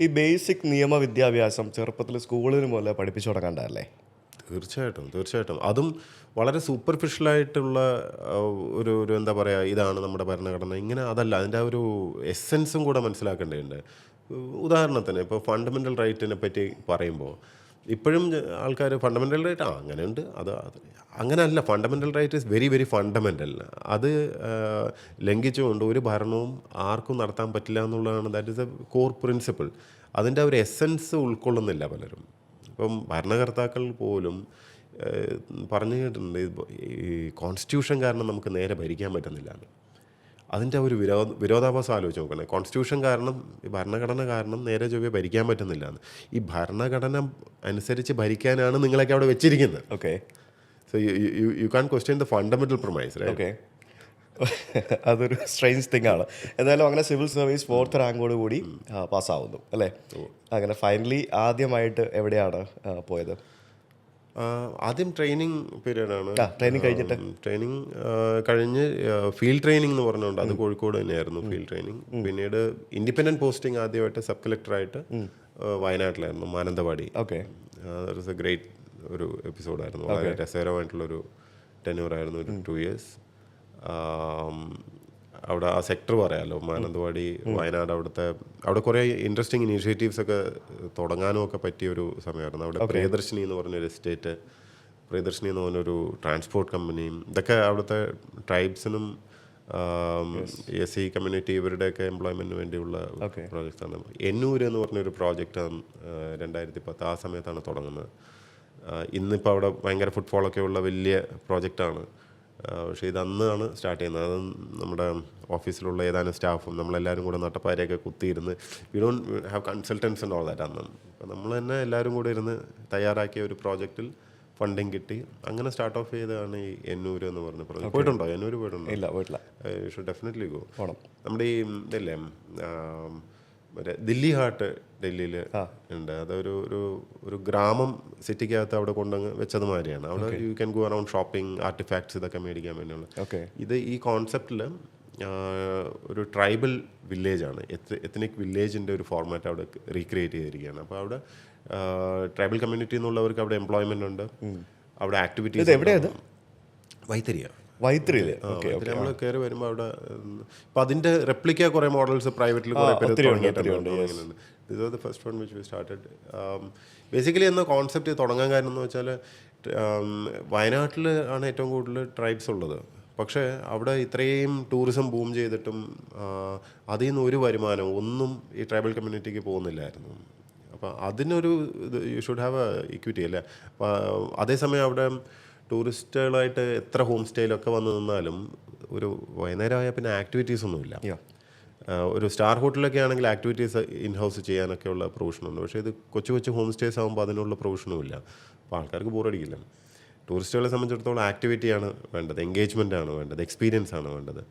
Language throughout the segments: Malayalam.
ഈ ബേസിക് നിയമ വിദ്യാഭ്യാസം ചെറുപ്പത്തിൽ സ്കൂളിന് പോലെ പഠിപ്പിച്ചു തുടങ്ങണ്ടല്ലേ തീർച്ചയായിട്ടും തീർച്ചയായിട്ടും. അതും വളരെ സൂപ്പർഫിഷ്യലായിട്ടുള്ള ഒരു ഒരു എന്താ പറയുക ഇതാണ് നമ്മുടെ ഭരണഘടന. ഇങ്ങനെ അതല്ല അതിന്റെ ഒരു എസെൻസും കൂടെ മനസ്സിലാക്കേണ്ടതുണ്ട്. ഉദാഹരണത്തിന് ഇപ്പോൾ ഫണ്ടമെന്റൽ റൈറ്റിനെ പറ്റി പറയുമ്പോൾ ഇപ്പോഴും ആൾക്കാർ ഫണ്ടമെന്റൽ റൈറ്റ് ആ അങ്ങനെയുണ്ട്. അത് അങ്ങനല്ല. Fundamental right is very very fundamental അത് ലംഘിച്ചുകൊണ്ട് ഒരു ഭരണവും ആർക്കും നടത്താൻ പറ്റില്ല എന്നുള്ളതാണ്. That is a core principle അതിന്റെ ഒരു എസൻസ് ഉൾക്കൊള്ളുന്നില്ല പലരും. ഇപ്പം ഭരണകർത്താക്കൾ പോലും പറഞ്ഞു കേട്ടിട്ടുണ്ട് ഈ കോൺസ്റ്റിറ്റ്യൂഷൻ കാരണം നമുക്ക് നേരെ ഭരിക്കാൻ പറ്റുന്നില്ല. അതിന്റെ ഒരു വിരോധ വിരോധാഭാസം ആലോചിച്ച് നോക്കണേ. കോൺസ്റ്റിറ്റ്യൂഷൻ കാരണം ഈ ഭരണഘടന കാരണം നേരെ ചൊവ്വയെ ഭരിക്കാൻ പറ്റുന്നില്ല എന്ന്. ഈ ഭരണഘടന അനുസരിച്ച് ഭരിക്കാനാണ് നിങ്ങളൊക്കെ അവിടെ വെച്ചിരിക്കുന്നത്. Okay so you you can question the fundamental promise okay അതൊരു സ്ട്രെയിൻസ് തിങ് ആണ്. എന്തായാലും അങ്ങനെ സിവിൽ സർവീസ് ഫോർത്ത് റാങ്കോട് കൂടി പാസ്സാവുന്നു അല്ലേ? അങ്ങനെ ഫൈനലി ആദ്യമായിട്ട് എവിടെയാണ് പോയത്? ആദ്യം ട്രെയിനിങ് പീരീഡാണ് ആണ്. ട്രെയിനിങ് കഴിഞ്ഞിട്ട്? ട്രെയിനിങ് കഴിഞ്ഞ് ഫീൽഡ് ട്രെയിനിങ് എന്ന് പറഞ്ഞുകൊണ്ട് അത് കോഴിക്കോട് തന്നെയായിരുന്നു ഫീൽഡ് ട്രെയിനിങ് പിന്നീട് ഇൻഡിപെൻഡന്റ് പോസ്റ്റിംഗ് ആദ്യമായിട്ട് സബ് കളക്ടറായിട്ട് വയനാട്ടിലായിരുന്നു Mananthavady. Okay. That a great ഒരു എപ്പിസോഡായിരുന്നു വളരെ രസകരമായിട്ടുള്ളൊരു ടെന്യൂറായിരുന്നു ഒരു ടു ഇയേഴ്സ് അവിടെ ആ സെക്ടർ പറയാമല്ലോ മാനന്തവാടി വയനാട് അവിടുത്തെ അവിടെ കുറേ ഇൻട്രസ്റ്റിംഗ് ഇനീഷ്യേറ്റീവ്സ് ഒക്കെ തുടങ്ങാനും ഒക്കെ പറ്റിയ ഒരു സമയമായിരുന്നു. അവിടെ പ്രിയദർശിനി എന്ന് പറഞ്ഞൊരു എസ്റ്റേറ്റ് പ്രിയദർശിനി എന്ന് പറഞ്ഞൊരു ട്രാൻസ്പോർട്ട് കമ്പനിയും ഇതൊക്കെ അവിടുത്തെ ട്രൈബ്സിനും എസ് സി കമ്മ്യൂണിറ്റി ഇവരുടെയൊക്കെ എംപ്ലോയ്മെന്റിന് വേണ്ടിയുള്ള പ്രോജക്റ്റ് പ്രോജക്റ്റാണ് എന്നൂര് എന്ന് പറഞ്ഞൊരു പ്രോജക്റ്റ് രണ്ടായിരത്തി പത്ത് ആ സമയത്താണ് തുടങ്ങുന്നത്. ഇന്നിപ്പോൾ അവിടെ ഭയങ്കര ഫുട്ഫോളൊക്കെ ഉള്ള വലിയ പ്രോജക്റ്റാണ് പക്ഷേ ഇത് അന്നാണ് സ്റ്റാർട്ട് ചെയ്യുന്നത്. അത് നമ്മുടെ ഓഫീസിലുള്ള ഏതാനും സ്റ്റാഫും നമ്മളെല്ലാവരും കൂടെ നട്ടപ്പാരയൊക്കെ കുത്തിയിരുന്ന് we don't have consultants and all that അന്ന്. അപ്പോൾ നമ്മൾ തന്നെ എല്ലാവരും കൂടെ ഇരുന്ന് തയ്യാറാക്കിയ ഒരു പ്രോജക്റ്റിൽ ഫണ്ടിങ് കിട്ടി. അങ്ങനെ സ്റ്റാർട്ട് ഓഫ് ചെയ്തതാണ് ഈ എന്നൂര് എന്ന് പറഞ്ഞ പ്രോജക്റ്റ് പോയിട്ടുണ്ടോ? എന്നൂര് പോയിട്ടുണ്ടോ? ഇല്ല പോയിട്ടില്ല. ഷുഡ് ഡെഫിനറ്റ്ലി ഗോ നമ്മുടെ ഈ ഇതല്ലേ മറ്റേ ദില്ലി ഹാർട്ട് ഡൽഹിയിൽ ഉണ്ട്. അതൊരു ഒരു ഒരു ഗ്രാമം സിറ്റിക്കകത്ത് അവിടെ കൊണ്ടങ്ങ് വെച്ചത് മാതിരിയാണ്. അവിടെ you can go around shopping artifacts ഇതൊക്കെ മേടിക്കാൻ വേണ്ടിയുള്ള. ഓക്കെ ഇത് ഈ കോൺസെപ്റ്റിൽ ഒരു ട്രൈബൽ വില്ലേജാണ് എത്നിക് വില്ലേജിന്റെ ഒരു ഫോർമാറ്റ് അവിടെ റീക്രിയേറ്റ് ചെയ്തിരിക്കുകയാണ്. അപ്പോൾ അവിടെ ട്രൈബൽ കമ്മ്യൂണിറ്റി എന്നുള്ളവർക്ക് അവിടെ എംപ്ലോയ്മെന്റ് ഉണ്ട്. അവിടെ ആക്ടിവിറ്റീസ്? വൈത്തരിയാണ് വൈത്തിരിയിൽ. ഓക്കെ നമ്മൾ കയറി വരുമ്പോൾ അവിടെ ഇപ്പൊ അതിന്റെ റെപ്ലിക്ക കുറെ മോഡൽസ് പ്രൈവറ്റിൽ തുടങ്ങിയിട്ടുണ്ട്. തുടങ്ങുന്നുണ്ട്. This was the which we started. Basically എന്ന കോൺസെപ്റ്റ് തുടങ്ങാൻ കാരണം എന്ന് വെച്ചാൽ വയനാട്ടിൽ ആണ് ഏറ്റവും കൂടുതൽ ട്രൈബ്സ് ഉള്ളത്. പക്ഷേ അവിടെ ഇത്രയും ടൂറിസം ബൂം ചെയ്തിട്ടും അതിൽ നിന്ന് ഒരു വരുമാനം ഒന്നും ഈ ട്രൈബൽ കമ്മ്യൂണിറ്റിക്ക് പോകുന്നില്ലായിരുന്നു. അപ്പോൾ അതിനൊരു you should have a equity അല്ലേ? അപ്പം അതേസമയം അവിടെ ടൂറിസ്റ്റുകളായിട്ട് എത്ര ഹോം സ്റ്റേയിലൊക്കെ വന്നു നിന്നാലും ഒരു വൈകുന്നേരമായ പിന്നെ ആക്ടിവിറ്റീസ് ഒന്നുമില്ല. ഒരു സ്റ്റാർ ഹോട്ടലൊക്കെ ആണെങ്കിൽ ആക്ടിവിറ്റീസ് ഇൻ ഹൗസ് ചെയ്യാനൊക്കെ ഉള്ള പ്രൊവിഷനുണ്ട്. പക്ഷേ ഇത് കൊച്ചു കൊച്ചു ഹോം സ്റ്റേസ് ആകുമ്പോൾ അതിനുള്ള പ്രൊവിഷനും ഇല്ല അപ്പോൾ ആൾക്കാർക്ക് ബോറടിക്കില്ല ടൂറിസ്റ്റുകളെ സംബന്ധിച്ചിടത്തോളം ആക്ടിവിറ്റിയാണ് വേണ്ടത്. എൻഗേജ്മെന്റ് ആണ് വേണ്ടത്. എക്സ്പീരിയൻസ് ആണ് വേണ്ടത്.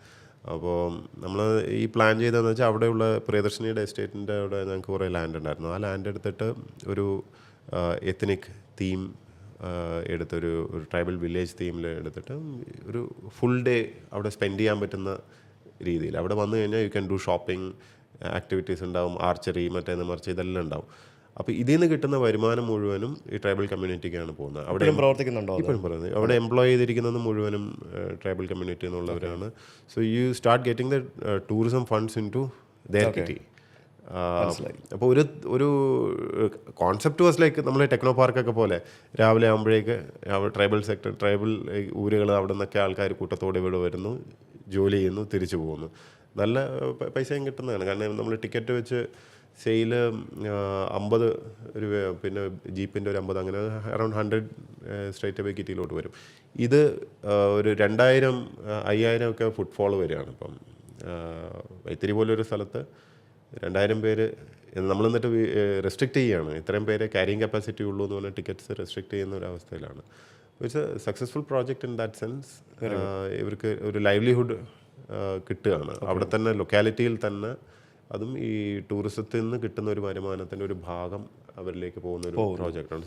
അപ്പോൾ നമ്മൾ ഈ പ്ലാൻ ചെയ്തതെന്ന് വെച്ചാൽ അവിടെയുള്ള പ്രിയദർശിനിയുടെ എസ്റ്റേറ്റിന്റെ അവിടെ ഞങ്ങൾക്ക് കുറേ ലാൻഡ് ഉണ്ടായിരുന്നു. ആ ലാൻഡ് എടുത്തിട്ട് ഒരു എത്തനിക് തീം എടുത്തൊരു ഒരു ട്രൈബൽ വില്ലേജ് തീമിൽ എടുത്തിട്ട് ഒരു ഫുൾ ഡേ അവിടെ സ്പെൻഡ് ചെയ്യാൻ പറ്റുന്ന രീതിയിൽ. അവിടെ വന്നു കഴിഞ്ഞാൽ you can do shopping activities ഉണ്ടാവും ആർച്ചറി മറ്റേന്ന് മറിച്ച് ഇതെല്ലാം ഉണ്ടാവും. അപ്പോൾ ഇതിൽ നിന്ന് കിട്ടുന്ന വരുമാനം മുഴുവനും ഈ ട്രൈബൽ കമ്മ്യൂണിറ്റിക്കാണ് പോകുന്നത്. അവിടെ പ്രവർത്തിക്കുന്നുണ്ടോ? ഇപ്പോഴും പറയുന്നത് അവിടെ എംപ്ലോയ് ചെയ്തിരിക്കുന്നത് മുഴുവനും tribal community എന്നുള്ളവരാണ്. So you start getting the tourism funds into their kitty അപ്പോൾ ഒരു ഒരു കോൺസെപ്റ്റ് വാസ് ലൈക്ക് നമ്മൾ ടെക്നോ പാർക്കൊക്കെ പോലെ. രാവിലെ ആകുമ്പോഴേക്ക് ട്രൈബൽ സെക്ടർ ട്രൈബൽ ഊരുകൾ അവിടെ നിന്നൊക്കെ ആൾക്കാർ കൂട്ടത്തോടെ ഇവിടെ വരുന്നു ജോലി ചെയ്യുന്നു തിരിച്ചു പോകുന്നു. നല്ല പൈസയും കിട്ടുന്നതാണ്. കാരണം നമ്മൾ ടിക്കറ്റ് വെച്ച് സെയിൽ അമ്പത് രൂപ പിന്നെ ജീപ്പിന്റെ ഒരു അമ്പത് അങ്ങനെ അറൗണ്ട് ഹൺഡ്രഡ് സ്ട്രേറ്റ് അവേ കിറ്റിയിലോട്ട് വരും. ഇത് ഒരു രണ്ടായിരം അയ്യായിരം ഒക്കെ ഫുട്ഫോൾ വരികയാണ് ഇപ്പം. വൈത്തിരി പോലൊരു സ്ഥലത്ത് രണ്ടായിരം പേര് നമ്മൾ എന്നിട്ട് റെസ്ട്രിക്റ്റ് ചെയ്യുകയാണ് ഇത്രയും പേര് ക്യാരിങ് കപ്പാസിറ്റി ഉള്ളൂ എന്ന് പറഞ്ഞാൽ ടിക്കറ്റ്സ് റെസ്ട്രിക്റ്റ് ചെയ്യുന്ന ഒരു അവസ്ഥയിലാണ്. It's a successful project in that sense ഇവർക്ക് ഒരു ലൈവ്ലിഹുഡ് കിട്ടുകയാണ്. അവിടെ തന്നെ ലൊക്കാലിറ്റിയിൽ തന്നെ അതും ഈ ടൂറിസത്തിൽ നിന്ന് കിട്ടുന്ന ഒരു വരുമാനത്തിന്റെ ഒരു ഭാഗം അവരിലേക്ക് പോകുന്ന ഒരു പ്രോജക്റ്റാണ്